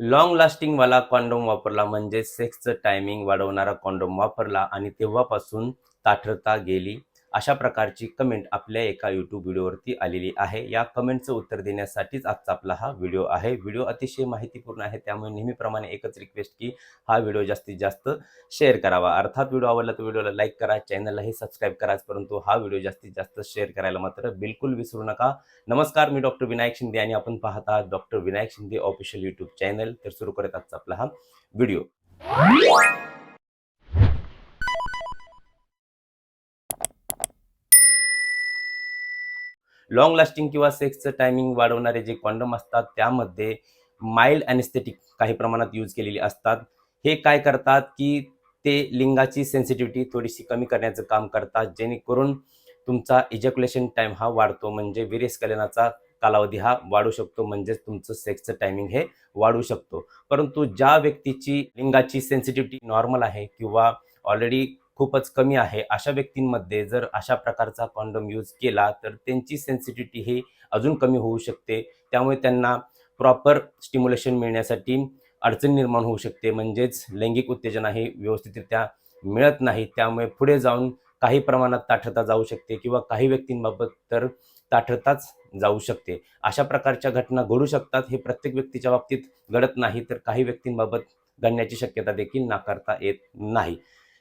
Long lasting वाला condom वापरला म्हणजे सेक्सचं टायमिंग वाढवणारा कॉन्डोम वापरला आणि तेव्हापासून ताठरता गेली. अशा प्रकारची कमेंट आपल्या एका यूट्यूब व्हिडिओवरती आलेली आहे. या कमेंटचं उत्तर देण्यासाठीच आजचा आपला हा व्हिडिओ आहे. व्हिडिओ अतिशय माहितीपूर्ण आहे त्यामुळे नेहमीप्रमाणे एकच रिक्वेस्ट की हा व्हिडिओ जास्तीत जास्त शेअर करावा. अर्थात व्हिडिओ आवडला तर व्हिडिओला लाईक करा चॅनललाही सबस्क्राईब कराच परंतु हा व्हिडिओ जास्तीत जास्त शेअर करायला मात्र बिलकुल विसरू नका. नमस्कार मी डॉक्टर विनायक शिंदे आणि आपण पाहत आहात doctor Vinayak Shinde official YouTube channel तर सुरू करत आजचा आपला हा व्हिडिओ. लॉंग लास्टिंग किंवा सेक्सचं टायमिंग वाढवणारे जे कॉन्डम असतात त्यामध्ये माइल्ड अॅनेस्थेटिक काही प्रमाणात यूज केलेली असतात. हे काय करतात की ते लिंगाची सेन्सिटिव्हिटी थोडीशी कमी करण्याचं काम करतात जेणेकरून तुमचा इजॅक्युलेशन टाइम हा वाढतो. म्हणजे वीर्यस्खलनाचा कालावधी हा वाढू शकतो म्हणजेच तुमचं सेक्सचं टायमिंग हे वाढू शकतो. परंतु ज्या व्यक्तीची लिंगाची सेन्सिटिव्हिटी नॉर्मल आहे किंवा ऑलरेडी खूपच कमी आहे. अशा व्यक्तींमध्ये जर अशा प्रकारचा कॉन्डम यूज केला तर त्यांची सेन्सिटिव्हिटी ही अजून कमी होऊ शकते. त्यामुळे त्यांना प्रॉपर स्टिम्युलेशन मिळण्यासाठी अडचण निर्माण होऊ शकते. म्हणजेच लैंगिक उत्तेजना ही व्यवस्थितरित्या मिळत नाही. त्यामुळे पुढे जाऊन काही प्रमाणात ताठरता जाऊ शकते किंवा काही व्यक्तींबाबत तर ताठरताच जाऊ शकते. अशा प्रकारच्या घटना घडू शकतात. हे प्रत्येक व्यक्तीच्या बाबतीत घडत नाही तर काही व्यक्तींबाबत घडण्याची शक्यता देखील नाकारता येत नाही.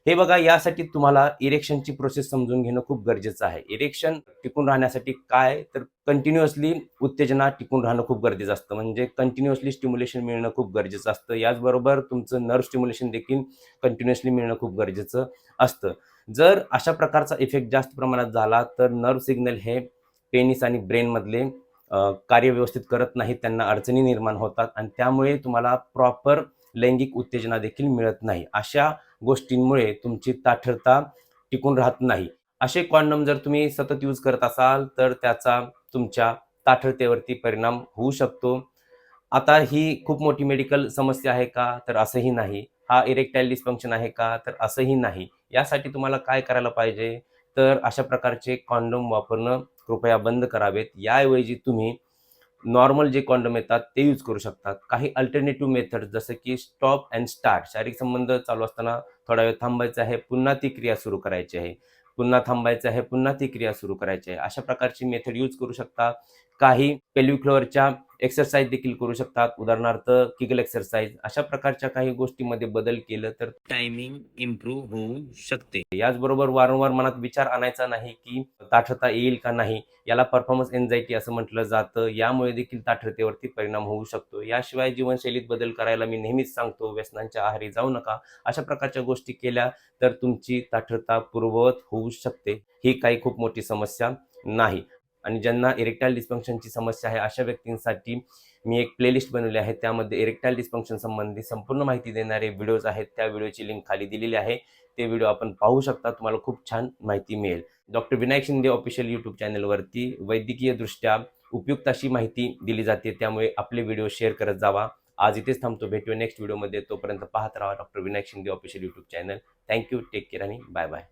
हे बघा यासाठी तुम्हाला इरेक्शनची प्रोसेस समजून घेणं खूप गरजेचं आहे. इरेक्शन टिकून राहण्यासाठी काय? तर कंटिन्युअसली उत्तेजना टिकून राहणं खूप गरजेचं असतं. म्हणजे कंटिन्युअसली स्टिम्युलेशन मिळणं खूप गरजेचं असतं. याचबरोबर तुमचं नर्व स्टिम्युलेशन देखील कंटिन्युअसली मिळणं खूप गरजेचं असतं. जर अशा प्रकारचा इफेक्ट जास्त प्रमाणात झाला तर नर्व सिग्नल हे पेनिस आणि ब्रेनमधले कार्य व्यवस्थित करत नाहीत त्यांना अडचणी निर्माण होतात आणि त्यामुळे तुम्हाला प्रॉपर लैंगिक उत्तेजना देखील मिळत नाही. अशा गोष्टींमुळे तुमची ताठरता टिकून राहत नाही. असे कॉन्डम जर तुम्ही सतत यूज करत असाल तर त्याचा तुमच्या ताठरतेवरती परिणाम होऊ शकतो. आता ही खूप मोठी मेडिकल समस्या आहे का? तर असंही नाही. हा इरेक्टाईल डिस्फंक्शन आहे का? तर असंही नाही. यासाठी तुम्हाला काय करायला पाहिजे? तर अशा प्रकारचे कॉन्डम वापरणं कृपया बंद करावेत. याऐवजी तुम्ही नॉर्मल जे कॉन्डम येतात ते यूज करू शकतात. काही अल्टरनेटिव्ह मेथड जसं की स्टॉप अँड स्टार्ट शारीरिक संबंध चालू असताना थोडा वेळ थांबायचा आहे पुन्हा ती क्रिया सुरू करायची आहे. पुन्हा थांबायचं आहे पुन्हा ती क्रिया सुरू करायची आहे. अशा प्रकारची मेथड यूज करू शकता. काही पेल्विक्लोअरच्या एक्सरसाइज देखील करू शकतात. उदाहरणार्थ किगल एक्सरसाइज अशा प्रकारच्या काही गोष्टीमध्ये बदल केलं तर टायमिंग इम्प्रूव्ह होऊ शकते. याचबरोबर वारंवार मनात विचार आणायचा नाही की ताठरता येईल का नाही याला परफॉर्मन्स एन्झायटी असं म्हटलं जातं. यामुळे देखील ताठरतेवरती परिणाम होऊ शकतो. याशिवाय जीवनशैलीत बदल करायला मी नेहमीच सांगतो व्यसनांच्या आहारी जाऊ नका. अशा प्रकारच्या गोष्टी केल्या तर तुमची ताठरता पूर्ववत होऊ शकते. ही काही खूप मोठी समस्या नाही. आणि ज्यांना इरेक्टाईल डिस्फंक्शनची समस्या आहे अशा व्यक्तींसाठी मी एक प्लेलिस्ट बनवली आहे. त्यामध्ये इरेक्टाईल डिस्फंक्शन संबंधी संपूर्ण माहिती देणारे व्हिडिओज आहेत. त्या व्हिडिओची लिंक खाली दिलेली आहे. ते व्हिडिओ आपण पाहू शकता. तुम्हाला खूप छान माहिती मिळेल. Doctor Vinayak Shinde official YouTube चॅनलवरती वैद्यकीयदृष्ट्या उपयुक्त अशी माहिती दिली जाते. त्यामुळे आपले व्हिडिओ शेअर करत जावा. आज इथेच थांबतो. भेटूया नेक्स्ट व्हिडिओमध्ये तोपर्यंत पाहत राहा doctor Vinayak Shinde official YouTube channel thank you take care आणि बाय बाय